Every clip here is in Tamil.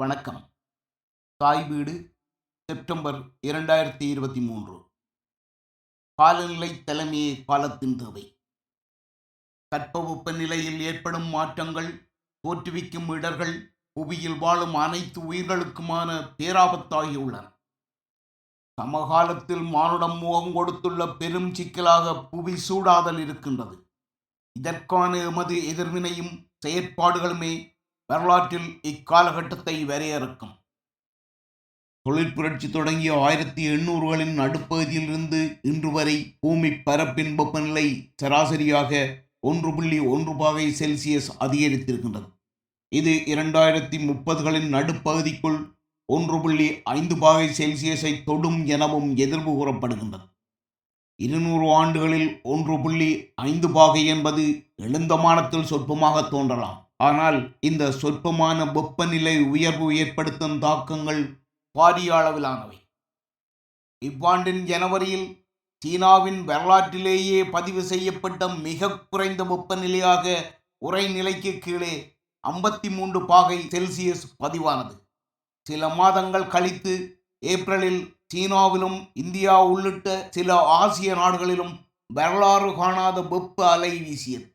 வணக்கம். தாய் வீடு செப்டம்பர் இரண்டாயிரத்தி இருபத்தி மூன்று. காலநிலை தலைமையே காலத்தின் தேவை. தட்பவெப்ப நிலையில் ஏற்படும் மாற்றங்கள் தோற்றுவிக்கும் இடர்கள் புவியில் வாழும் அனைத்து உயிர்களுக்குமான பேராபத்தாகியுள்ளன சமகாலத்தில் மானுடம் முகம் கொடுத்துள்ள பெரும் சிக்கலாக புவி சூடாதல் இருக்கின்றது. இதற்கான எமது எதிர்வினையும் செயற்பாடுகளுமே வரலாற்றில் இக்காலகட்டத்தை வரையறுக்கும். தொழில் புரட்சி தொடங்கிய ஆயிரத்தி எண்ணூறுகளின் நடுப்பகுதியிலிருந்து இன்று வரை பூமி பரப்பின் வெப்பநிலை சராசரியாக ஒன்று புள்ளி ஒன்று பாகை செல்சியஸ் அதிகரித்திருக்கின்றது. இது இரண்டாயிரத்தி முப்பதுகளின் நடுப்பகுதிக்குள் ஒன்று புள்ளி ஐந்து பாகை செல்சியஸை தொடும் எனவும் எதிர்வு கூறப்படுகின்றது. இருநூறு ஆண்டுகளில் ஒன்று புள்ளி ஐந்து பாகை என்பது எழுந்தமானத்தில் சொற்பமாக தோன்றலாம். ஆனால் இந்த சொற்பமான வெப்பநிலை உயர்வு ஏற்படுத்தும் தாக்கங்கள் பாரிய அளவிலானவை. இவ்வாண்டின் ஜனவரியில் சீனாவின் வரலாற்றிலேயே பதிவு செய்யப்பட்ட மிக குறைந்த வெப்பநிலையாக உரைநிலைக்கு கீழே ஐம்பத்தி மூன்று பாகை செல்சியஸ் பதிவானது. சில மாதங்கள் கழித்து ஏப்ரலில் சீனாவிலும் இந்தியா உள்ளிட்ட சில ஆசிய நாடுகளிலும் வரலாறு காணாத வெப்ப அலை வீசியது.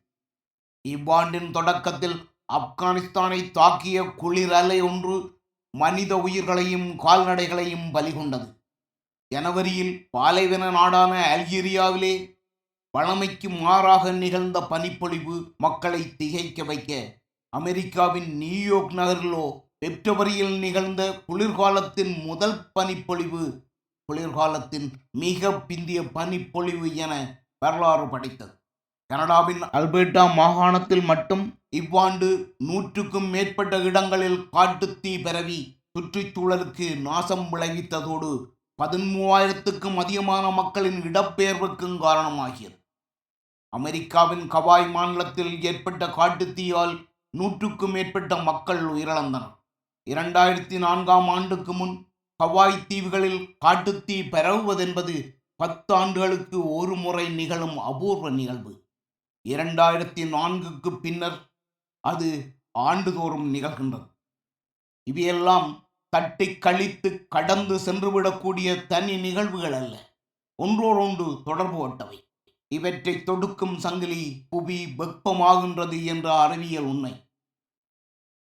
இவ்வாண்டின் தொடக்கத்தில் ஆப்கானிஸ்தானை தாக்கிய குளிர் அலை ஒன்று மனித உயிர்களையும் கால்நடைகளையும் பலிகொண்டது ஜனவரியில் பாலைவன நாடான அல்ஜீரியாவிலே வழமைக்கு மாறாக நிகழ்ந்த பனிப்பொழிவு மக்களை திகைக்க வைக்க அமெரிக்காவின் நியூயார்க் நகரிலோ பிப்ரவரியில் நிகழ்ந்த குளிர்காலத்தின் முதல் பனிப்பொழிவு குளிர்காலத்தின் மிக பிந்திய பனிப்பொழிவு என வரலாறு படைத்தது. கனடாவின் அல்பர்டா மாகாணத்தில் மட்டும் இவ்வாண்டு நூற்றுக்கும் மேற்பட்ட இடங்களில் காட்டுத்தீ பரவி சுற்றுச்சூழலுக்கு நாசம் விளைவித்ததோடு பதிமூவாயிரத்துக்கும் அதிகமான மக்களின் இடப்பெயர்வுக்கும் காரணமாகியது. அமெரிக்காவின் கவாய் மாநிலத்தில் ஏற்பட்ட காட்டுத்தீயால் நூற்றுக்கும் மேற்பட்ட மக்கள் உயிரிழந்தனர். இரண்டாயிரத்தி நான்காம் ஆண்டுக்கு முன் ஹவாய் தீவுகளில் காட்டுத்தீ பரவுவதென்பது பத்து ஆண்டுகளுக்கு ஒரு முறை நிகழும் அபூர்வ நிகழ்வு. இரண்டாயிரத்தி நான்குக்கு பின்னர் அது ஆண்டுதோறும் நிகழ்கின்றது. இவையெல்லாம் தட்டி கழித்து கடந்து சென்றுவிடக்கூடிய தனி நிகழ்வுகள் அல்ல. ஒன்றோடொன்று தொடர்பு கொண்டவை. இவற்றை தொடுக்கும் சங்கிலி புவி வெப்பமாகின்றது என்ற அறிவியல் உண்மை.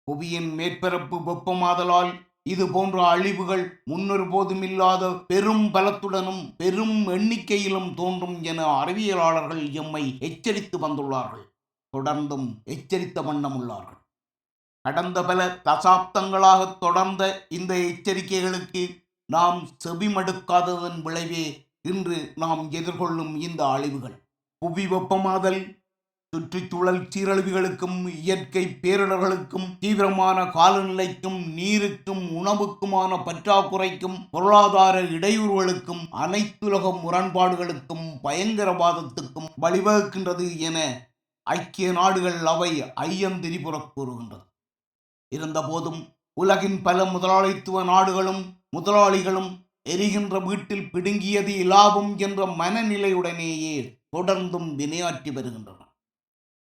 புவியின் மேற்பரப்பு வெப்பமாதலால் இது போன்ற அழிவுகள் முன்னொருபோதும் இல்லாத பெரும் பலத்துடனும் பெரும் எண்ணிக்கையிலும் தோன்றும் என அறிவியலாளர்கள் எம்மை எச்சரித்து வந்துள்ளார்கள். தொடர்ந்தும் எச்சரித்த வண்ணம் உள்ளார்கள். கடந்த பல தசாப்தங்களாக தொடர்ந்த இந்த எச்சரிக்கைகளுக்கு நாம் செவிமடுக்காததன் விளைவே இன்று நாம் எதிர்கொள்ளும் இந்த அழிவுகள். புவி வெப்பமாதல் சுற்றுச்சூழல் சீரழிவுகளுக்கும் இயற்கை பேரிடர்களுக்கும் தீவிரமான காலநிலைக்கும் நீருக்கும் உணவுக்குமான பற்றாக்குறைக்கும் பொருளாதார இடையூறுகளுக்கும் அனைத்துலக முரண்பாடுகளுக்கும் பயங்கரவாதத்துக்கும் வழிவகுக்கின்றது என ஐக்கிய நாடுகள் அவை ஐயந்திரிபுறக் கூறுகின்றது. இருந்தபோதும் உலகின் பல முதலாளித்துவ நாடுகளும் முதலாளிகளும் எரிகின்ற வீட்டில் பிடுங்கியது இலாபம் என்ற மனநிலையுடனேயே தொடர்ந்தும் வினையாற்றி வருகின்றன.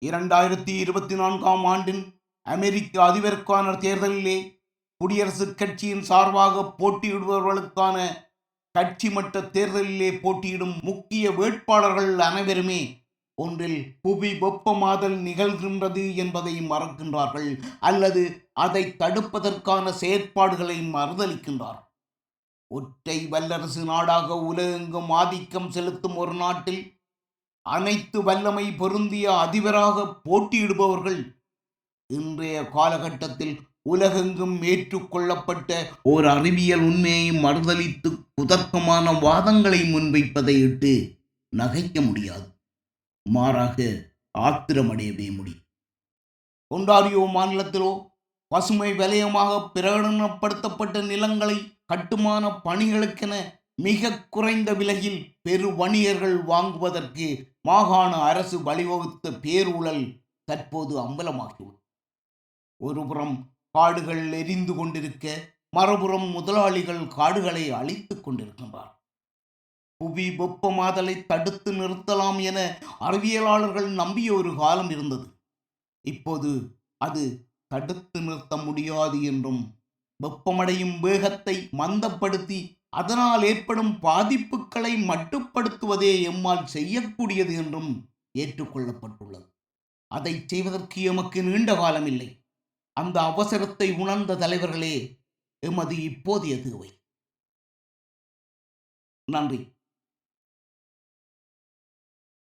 இரண்டாயிரத்தி இருபத்தி நான்காம் ஆண்டின் அமெரிக்க அதிபருக்கான தேர்தலிலே குடியரசுக் கட்சியின் சார்பாக போட்டியிடுபவர்களுக்கான கட்சி மட்ட தேர்தலிலே போட்டியிடும் முக்கிய வேட்பாளர்கள் அனைவருமே ஒன்றில் புவி வெப்பமாதல் நிகழ்கின்றது என்பதை மறக்கின்றார்கள் அல்லது அதை தடுப்பதற்கான செயற்பாடுகளை மறுதளிக்கின்றார். ஒற்றை வல்லரசு நாடாக உலகெங்கும் ஆதிக்கம் செலுத்தும் ஒரு நாட்டில் அனைத்து வல்லமை பொருந்திய அதிபராக போட்டியிடுபவர்கள் இன்றைய காலகட்டத்தில் உலகெங்கும் ஏற்றுக்கொள்ளப்பட்ட ஓர் அறிவியல் உண்மையை மறுதளித்து குதர்க்கமான வாதங்களை முன்வைப்பதை இட்டு நகைக்க முடியாது. மாறாக ஆத்திரமடையவே முடியும். ஒன்டாரியோ மாநிலத்திலோ பசுமை வலயமாக பிரகடனப்படுத்தப்பட்ட நிலங்களை கட்டுமான பணிகளுக்கென மிக குறைந்த விலையில் பெரு வணிகர்கள் வாங்குவதற்கு மாகாண அரசு வழிவகுத்த பேரூழல் தற்போது அம்பலமாகியுள்ளது. ஒருபுறம் காடுகள் எரிந்து கொண்டிருக்க மறுபுறம் முதலாளிகள் காடுகளை அழித்துக் கொண்டிருக்கின்றார் புவி வெப்பமாதலை தடுத்து நிறுத்தலாம் என அறிவியலாளர்கள் நம்பிய ஒரு காலம் இருந்தது. இப்போது அது தடுத்து நிறுத்த முடியாது என்றும் வெப்பமடையும் வேகத்தை மந்தப்படுத்தி அதனால் ஏற்படும் பாதிப்புகளை மட்டுப்படுத்துவதே எம்மால் செய்யக்கூடியது என்றும் ஏற்றுக்கொள்ளப்பட்டுள்ளது. அதை செய்வதற்கு எமக்கு நீண்ட காலம் இல்லை அந்த அவசரத்தை உணர்ந்த தலைவர்களே எமது இப்போதைய தேவை. நன்றி.